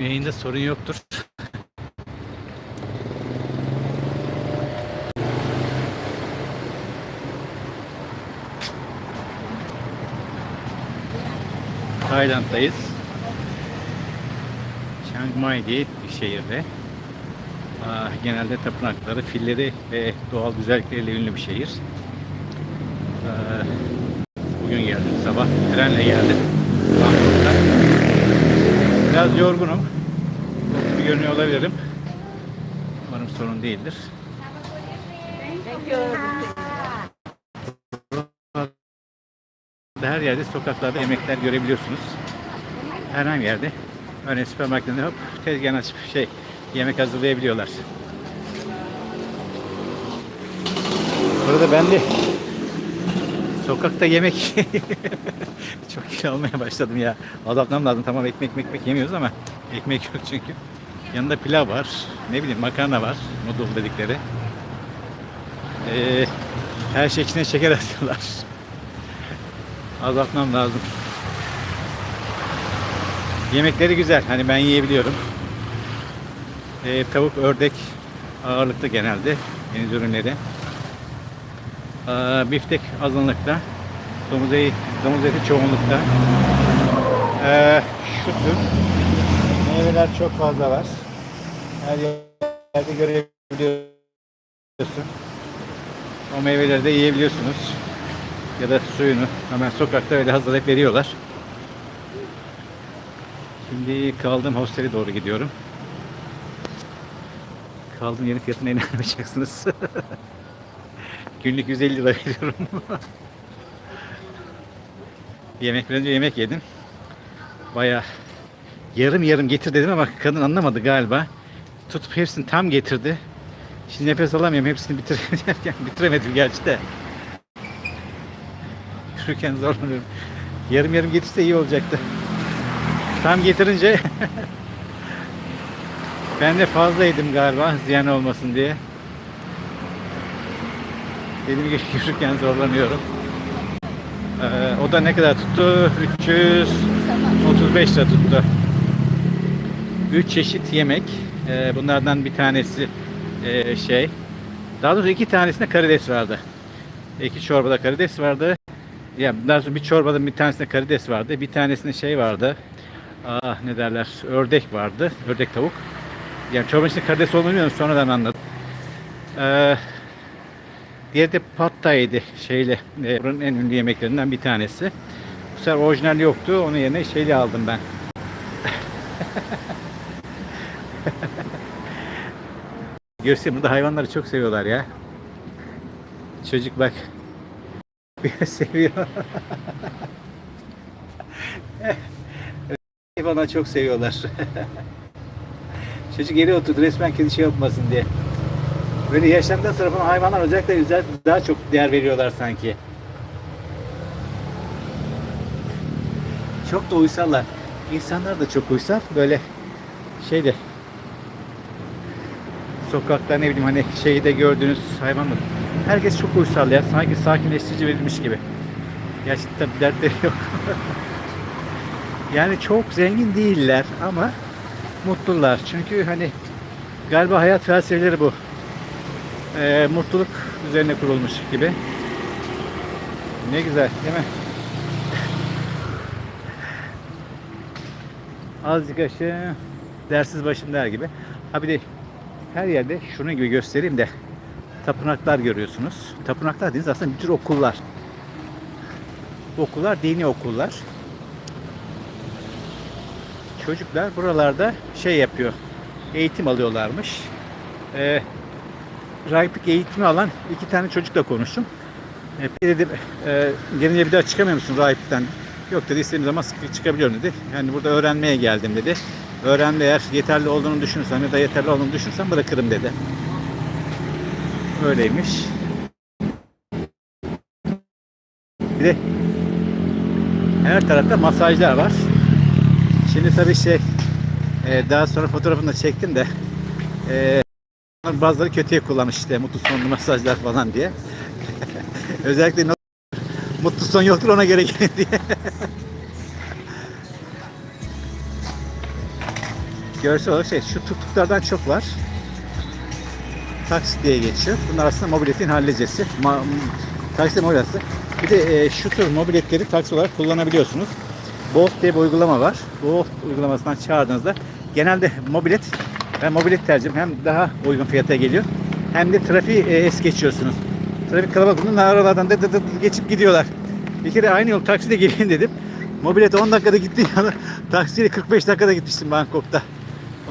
Yayında sorun yoktur. Tayland'dayız. Chiang Mai diye bir şehirde. Aa, genelde tapınakları, filleri ve doğal güzellikleriyle ünlü bir şehir. Ee, bugün geldim sabah. Trenle geldim. Bangkok'tan. Biraz yorgunum. Bir görünüyor olabilirim. Umarım sorun değildir. Her yerde sokaklarda yemekler görebiliyorsunuz. Herhangi yerde. Örneğin süpermarkette hop tezgah açıp şey yemek hazırlayabiliyorlar. Burada ben de sokakta yemek çok kilo almaya başladım ya. Azaltmam lazım. Tamam ekmek ekmek yemiyoruz ama ekmek yok çünkü. Yanında pilav var. Ne bileyim makarna var. Noodle dedikleri. Ee, her şey içine şeker atıyorlar. Azaltmam lazım. Yemekleri güzel. Hani ben yiyebiliyorum. Ee, tavuk, ördek ağırlıkta genelde. Deniz ürünleri. Ee, biftek azınlıkta. Domuz eti, domuz eti çoğunlukta. Ee, şu tür meyveler çok fazla var. Her yerde görebiliyorsun. O meyveleri de yiyebiliyorsunuz. Ya da suyunu hemen sokakta öyle hazırlayıp veriyorlar. Şimdi kaldığım hostele doğru gidiyorum. Kaldığım yerin fiyatına inanamayacaksınız. Günlük 150 lira veriyorum. yemek önce yemek yedim. Baya yarım yarım getir dedim ama kadın anlamadı galiba. Tutup hepsini tam getirdi. Şimdi nefes alamıyorum. Hepsini bitiremeden bitiremedim gerçi de. Yürürken zorlanıyorum. Yarım yarım getirse iyi olacaktı. Tam getirince ben de fazla yedim galiba ziyan olmasın diye. Dediğim gibi yürürken zorlanıyorum. Ee, o da ne kadar tuttu? 335 lira tuttu. 3 çeşit yemek. Ee, bunlardan bir tanesi e, şey. Daha doğrusu iki tanesinde karides vardı. İki çorbada karides vardı. Ya daha sonra bir çorbada bir tanesinde karides vardı. Bir tanesinde şey vardı. Ah ne derler? Ördek vardı. Ördek tavuk. Yani çorbanın içinde karides olduğunu bilmiyorum. Sonradan anladım. Ee, diğeri de pad thai'ydi. Şeyle. E, buranın en ünlü yemeklerinden bir tanesi. Bu sefer orijinal yoktu. Onun yerine şeyli aldım ben. Görsün burada hayvanları çok seviyorlar ya. Çocuk bak. Seviyor. Hayvanları çok seviyorlar. Çocuk geri oturdu resmen kedi şey yapmasın diye. Böyle sonra falan hayvanlar özellikle güzel daha çok değer veriyorlar sanki. Çok da uysallar. İnsanlar da çok uysal. Böyle şeyde sokakta ne bileyim hani şeyde gördüğünüz hayvanlar. Herkes çok uysal ya. Sanki sakinleştirici verilmiş gibi. Gerçekten bir dertleri yok. yani çok zengin değiller ama mutlular. Çünkü hani galiba hayat felsefeleri bu. Ee, mutluluk üzerine kurulmuş gibi. Ne güzel değil mi? Azıcık aşağı dersiz başım der gibi. Ha bir de her yerde şunun gibi göstereyim de tapınaklar görüyorsunuz. Tapınaklar dediğiniz aslında bir tür okullar. Okullar dini okullar. Çocuklar buralarda şey yapıyor. Eğitim alıyorlarmış. Ee, rahiplik eğitimi alan iki tane çocukla konuştum. E, bir dedim e, daha çıkamıyor musun rahiplikten? Yok dedi istediğim zaman çıkabiliyorum dedi. Yani burada öğrenmeye geldim dedi. Öğrenme eğer yeterli olduğunu düşünürsem ya da yeterli olduğunu düşünürsem bırakırım dedi. Öyleymiş. Bir de her tarafta masajlar var. Şimdi tabii şey e, daha sonra fotoğrafını da çektim de e, bazıları kötüye kullanmış işte mutlu sonlu masajlar falan diye. Özellikle no- mutlu son yoktur ona göre gelin diye. görsel olarak şey şu tuttuklardan çok var. Taksit diye geçiyor. Bunlar aslında mobiletin hallecesi. Ma, taksi mobilyası. Bir de e, şu tür mobiletleri taksi olarak kullanabiliyorsunuz. Bolt diye bir uygulama var. Bolt uygulamasından çağırdığınızda genelde mobilet ben mobilet tercihim hem daha uygun fiyata geliyor hem de trafiği e, es geçiyorsunuz. Trafik kalabalık olduğunda aralardan dı dı dı geçip gidiyorlar. Bir kere aynı yol takside geleyim dedim. Mobilet 10 dakikada gitti ya. Taksiyle 45 dakikada gitmiştim Bangkok'ta.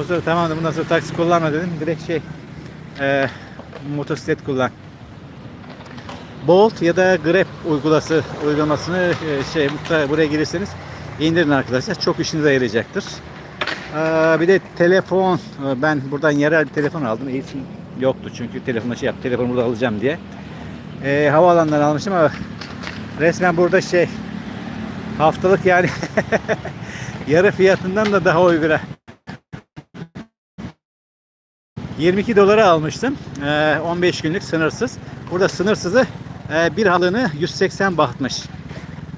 O sonra tamam bundan sonra taksi kullanma dedim. Direkt şey e, motosiklet kullan. Bolt ya da Grab uygulası uygulamasını e, şey buraya gelirseniz indirin arkadaşlar. Çok işinize yarayacaktır. Aa, bir de telefon. Ee, Ben buradan yerel bir telefon aldım. Eğitim yoktu çünkü telefonla şey yaptım. Telefonu burada alacağım diye. Ee, havaalanından almıştım ama resmen burada şey haftalık yani yarı fiyatından da daha uyguna. 22 dolara almıştım. Ee, 15 günlük sınırsız. Burada sınırsızı e, bir halını 180 bahtmış.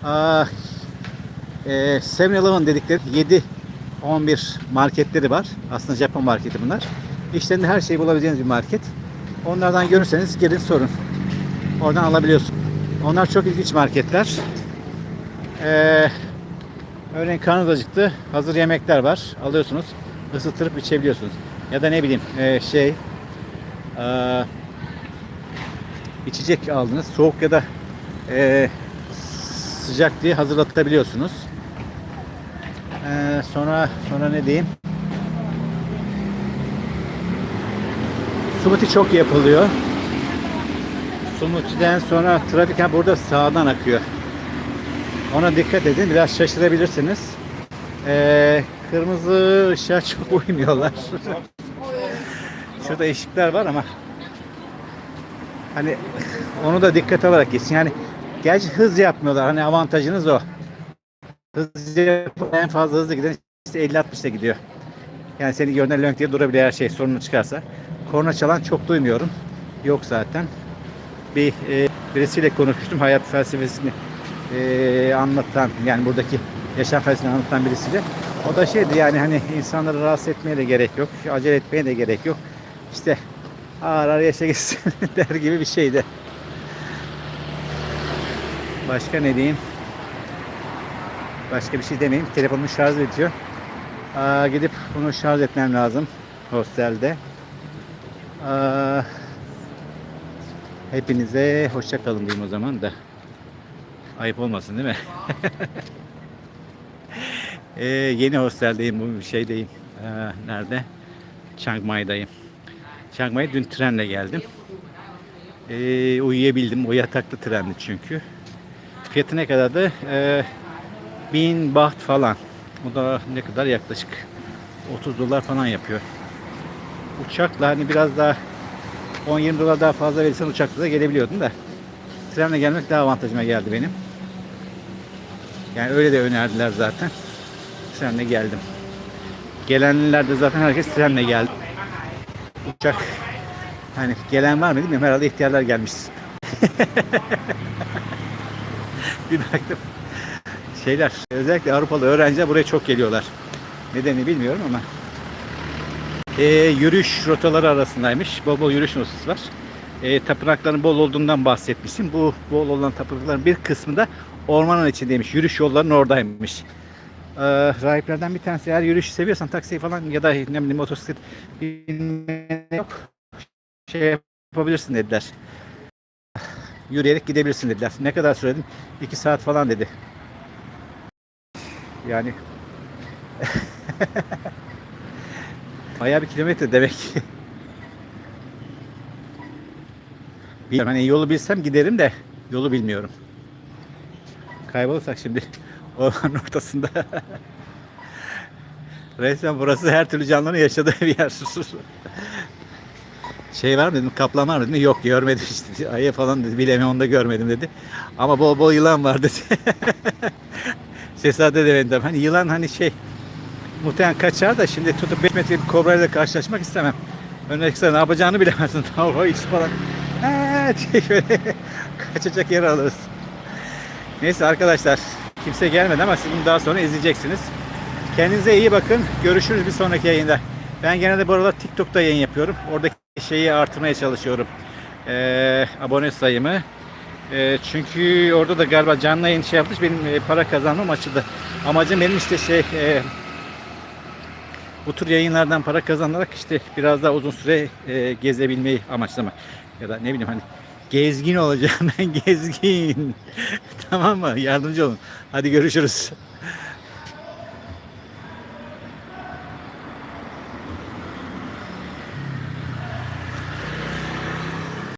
Aa, e, 7-Eleven dedikleri 7 11 marketleri var. Aslında Japon marketi bunlar. İşlerinde her şeyi bulabileceğiniz bir market. Onlardan görürseniz gelin sorun. Oradan alabiliyorsun. Onlar çok ilginç marketler. Ee, örneğin karnınız acıktı. Hazır yemekler var. Alıyorsunuz. ısıtırıp içebiliyorsunuz. Ya da ne bileyim e, şey e, içecek aldınız. Soğuk ya da e, sıcak diye hazırlatabiliyorsunuz. Ee, sonra sonra ne diyeyim? Smoothie çok yapılıyor. Smoothie'den sonra trafik ha burada sağdan akıyor. Ona dikkat edin. Biraz şaşırabilirsiniz. Ee, kırmızı ışığa çok uymuyorlar. Şurada ışıklar var ama hani onu da dikkat alarak geçin. Yani gerçi hız yapmıyorlar. Hani avantajınız o. Yapıp en fazla hızlı giden işte 50-60'da gidiyor. Yani seni gördüğünde lönk diye durabilir her şey sorunu çıkarsa. Korna çalan çok duymuyorum. Yok zaten. Bir e, birisiyle konuşmuştum hayat felsefesini e, anlatan yani buradaki yaşam felsefesini anlatan birisiyle. O da şeydi yani hani insanları rahatsız etmeye de gerek yok. Acele etmeye de gerek yok. İşte ağır ağır yaşa gitsin der gibi bir şeydi. Başka ne diyeyim? Başka bir şey demeyeyim. Telefonumun şarjı bitiyor. Aa, gidip bunu şarj etmem lazım hostelde. Aa, hepinize hoşça kalın diyeyim o zaman da. Ayıp olmasın değil mi? Ee, yeni hosteldeyim bu şeydeyim. Ee, nerede? Chiang Mai'dayım. Chiang Mai dün trenle geldim. Ee, uyuyabildim. O yataklı trendi çünkü. Fiyatı ne kadardı? Ee, 1000 baht falan. O da ne kadar yaklaşık 30 dolar falan yapıyor. Uçakla hani biraz daha 10-20 dolar daha fazla verirsen uçakla da gelebiliyordun da. Trenle gelmek daha avantajıma geldi benim. Yani öyle de önerdiler zaten. Trenle geldim. Gelenler de zaten herkes trenle geldi. Uçak hani gelen var mı bilmiyorum herhalde ihtiyarlar gelmiş. bir baktım şeyler özellikle Avrupalı öğrenciler buraya çok geliyorlar. Nedeni bilmiyorum ama e, yürüyüş rotaları arasındaymış. Bol bol yürüyüş rotası var. E, tapınakların bol olduğundan bahsetmiştim. Bu bol olan tapınakların bir kısmı da ormanın içindeymiş. Yürüyüş yollarının oradaymış. E, rahiplerden bir tanesi eğer yürüyüş seviyorsan taksi falan ya da ne bileyim motosiklet yok. Şey yapabilirsin dediler. Yürüyerek gidebilirsin dediler. Ne kadar süredim? 2 saat falan dedi. Yani bayağı bir kilometre demek ki. Bilmiyorum hani yolu bilsem giderim de yolu bilmiyorum. Kaybolursak şimdi ormanın ortasında. Resmen burası her türlü canlının yaşadığı bir yer. Şey var mı dedim, kaplan var mı dedim. Yok görmedim işte. Ayı falan dedi. Bilemiyorum onu da görmedim dedi. Ama bol bol yılan var dedi. Sesade de benim. Hani yılan hani şey muhtemelen kaçar da şimdi tutup 5 metre bir kobrayla karşılaşmak istemem. Önüne ne yapacağını bilemezsin. Tavro X falan. Eee diye şöyle kaçacak yer alırız. Neyse arkadaşlar kimse gelmedi ama siz bunu daha sonra izleyeceksiniz. Kendinize iyi bakın. Görüşürüz bir sonraki yayında. Ben genelde bu aralar TikTok'ta yayın yapıyorum. Oradaki şeyi artırmaya çalışıyorum. Ee, abone sayımı. Ee, çünkü orada da galiba canlı yayın şey yapmış. Benim e, para kazanmam açıldı. Amacım benim işte şey e, bu tür yayınlardan para kazanarak işte biraz daha uzun süre e, gezebilmeyi amaçlamak. Ya da ne bileyim hani gezgin olacağım ben gezgin. tamam mı? Yardımcı olun. Hadi görüşürüz.